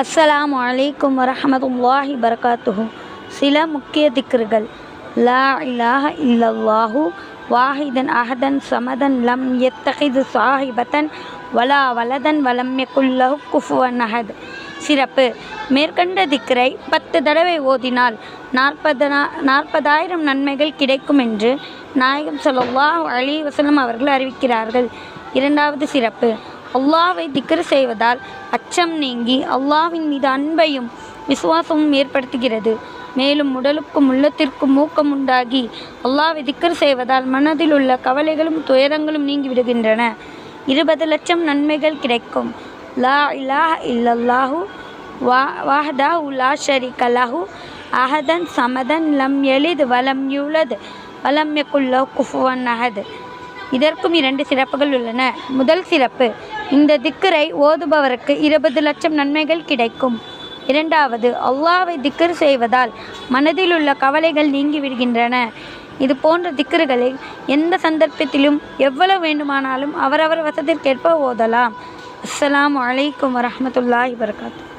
அஸ்ஸலாம் அலைக்கும் வரமத்துல்லாஹி பரகாத்துஹு. சில முக்கிய திக்ருகள். லா இலாஹ இல்லல்லாஹு வாஹிதன் அஹதன் சமதன் லம் எத்தகிது சாஹிபத்தன் வலா வலதன் வலம் யகுல்லஹு குஃபுவன் அஹத். சிறப்பு. மேற்கண்ட திக்ரை பத்து தடவை ஓதினால் நாற்பதனா நாற்பதாயிரம் நன்மைகள் கிடைக்கும் என்று நாயகம் ஸல்லல்லாஹு அலி வசலம் அவர்கள் அறிவிக்கிறார்கள். இரண்டாவது சிறப்பு. அல்லாவை திக்கர் செய்வதால் அச்சம் நீங்கி அல்லாவின் மீது அன்பையும் விசுவாசமும் ஏற்படுத்துகிறது. மேலும் உடலுக்கும் உள்ளத்திற்கும் ஊக்கம் உண்டாகி அல்லாவை திக்ர் செய்வதால் மனதில் உள்ள கவலைகளும் துயரங்களும் நீங்கிவிடுகின்றன இருபது லட்சம் நன்மைகள் கிடைக்கும். லா இலா இல்லல்லாஹு வா வாஹதா உலா ஷரீக லஹு. அஹதன் சமதன் லம் எளிது வலம் யூலத் வலம் எக்குல்லோ குஃபுவன் அஹத். இதற்கும் இரண்டு சிறப்புகள் உள்ளன. முதல் சிறப்பு இந்த திக்கரை ஓதுபவருக்கு இருபது லட்சம் நன்மைகள் கிடைக்கும். இரண்டாவது அல்லாவை திக்கர் செய்வதால் மனதில் உள்ள கவலைகள் நீங்கிவிடுகின்றன இது போன்ற திக்கர்களை எந்த சந்தர்ப்பத்திலும் எவ்வளவு வேண்டுமானாலும் அவரவர் வசதிற்கேற்ப ஓதலாம். அஸ்லாம் அலைக்கும் வரஹ்மத்துல்லாஹி வபரகாத்துஹு